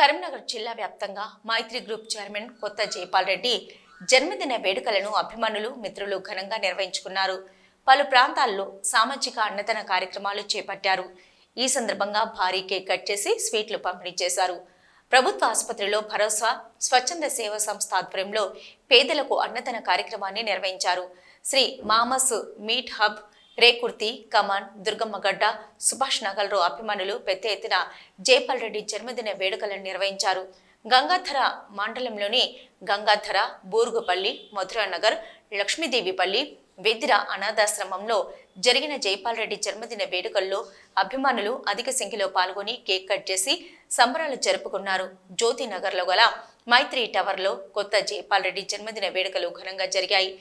కరీంనగర్ జిల్లా వ్యాప్తంగా మైత్రి group chairman కొత్త జైపాల్ రెడ్డి జన్మదిన వేడుకలను అభిమానులు మిత్రులు ఘనంగా నిర్వహించుకున్నారు. పలు ప్రాంతాల్లో సామాజిక అన్నదాన కార్యక్రమాలు చేపట్టారు. ఈ సందర్భంగా భారీ కేక్ కట్ చేసి స్వీట్లు పంపిణీ చేశారు. ప్రభుత్వ ఆసుపత్రిలో భరోసా స్వచ్ఛంద సేవా సంస్థ ఆధ్వర్యంలో పేదలకు అన్నదాన కార్యక్రమాన్ని నిర్వహించారు. శ్రీ మామస్ మీట్ హబ్ రేకుర్తి కమాన్ దుర్గమ్మగడ్డ సుభాష్ నగర్లో అభిమానులు పెద్ద ఎత్తున జైపాల్ రెడ్డి జన్మదిన వేడుకలను నిర్వహించారు. గంగాధర మండలంలోని గంగాధర బూరుగుపల్లి మధురానగర్ లక్ష్మీదేవిపల్లి వెదిర అనాథాశ్రమంలో జరిగిన జైపాల్ రెడ్డి జన్మదిన వేడుకల్లో అభిమానులు అధిక సంఖ్యలో పాల్గొని కేక్ కట్ చేసి సంబరాలు జరుపుకున్నారు. జ్యోతి నగర్లో గల మైత్రి టవర్లో కొత్త జైపాల్ రెడ్డి జన్మదిన వేడుకలు ఘనంగా జరిగాయి.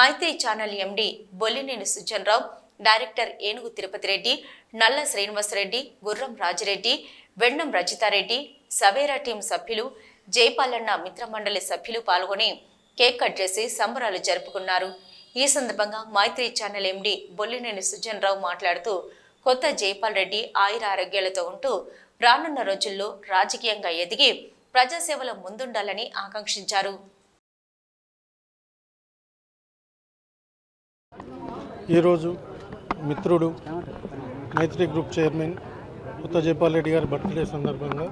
Maitri channel MD Bollineni Sujan Rao director Enugu Tirupati Reddy Nalla Srinivasa Reddy Gurram Rajireddy Vennam Rajithareddy Savera team సభ్యులు జైపాలన్న మిత్రమండలి సభ్యులు పాల్గొని కేక్ కట్ చేసి సంబరాలు జరుపుకున్నారు. ఈ సందర్భంగా మైత్రి ఛానల్ ఎండి బొల్లినేని సుజన్ రావు మాట్లాడుతూ కొత్త జైపాల్ రెడ్డి ఆయుర ఆరోగ్యాలతో ఉంటూ రానున్న రోజుల్లో రాజకీయంగా ఎదిగి ప్రజాసేవలో ముందుండాలని ఆకాంక్షించారు. ఈరోజు మిత్రుడు మైత్రి గ్రూప్ చైర్మన్ కొత్త రెడ్డి గారి బర్త్డే సందర్భంగా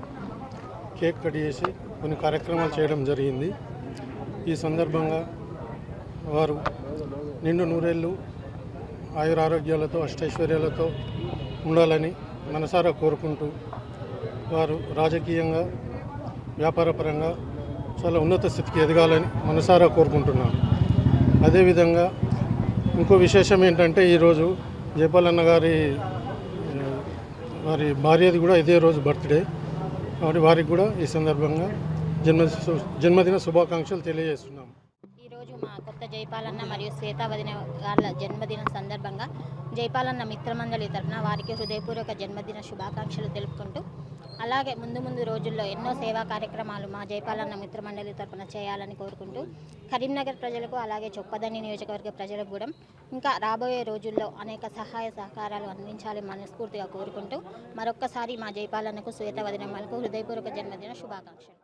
కేక్ కట్ చేసి కొన్ని కార్యక్రమాలు చేయడం జరిగింది. ఈ సందర్భంగా వారు నిండు నూరేళ్ళు ఆయురారోగ్యాలతో అష్టైశ్వర్యాలతో ఉండాలని మనసారా కోరుకుంటూ వారు రాజకీయంగా వ్యాపారపరంగా చాలా ఉన్నత స్థితికి ఎదగాలని మనసారా కోరుకుంటున్నాను. అదేవిధంగా ఇంకో విశేషం ఏంటంటే ఈరోజు జయపాలన్న అన్న గారి వారి భార్యది కూడా ఇదే రోజు బర్త్డే. కాబట్టి వారికి కూడా ఈ సందర్భంగా జన్మ జన్మదిన శుభాకాంక్షలు తెలియజేస్తున్నాము. ఈరోజు మా కొత్త జైపాలన్న మరియు శ్వేతావదిన వాళ్ళ జన్మదినం సందర్భంగా జైపాలన్న మిత్రమండలి తరఫున వారికి హృదయపూర్వక జన్మదిన శుభాకాంక్షలు తెలుపుకుంటూ అలాగే ముందు ముందు రోజుల్లో ఎన్నో సేవా కార్యక్రమాలు మా జైపాలన్న మిత్రమండలి తరఫున చేయాలని కోరుకుంటూ కరీంనగర్ ప్రజలకు అలాగే చొప్పదండి నియోజకవర్గ ప్రజలకు కూడా ఇంకా రాబోయే రోజుల్లో అనేక సహాయ సహకారాలు అందించాలని మనస్ఫూర్తిగా కోరుకుంటూ మరొక్కసారి మా జైపాలన్నకు వాళ్ళకు హృదయపూర్వక జన్మదిన శుభాకాంక్షలు.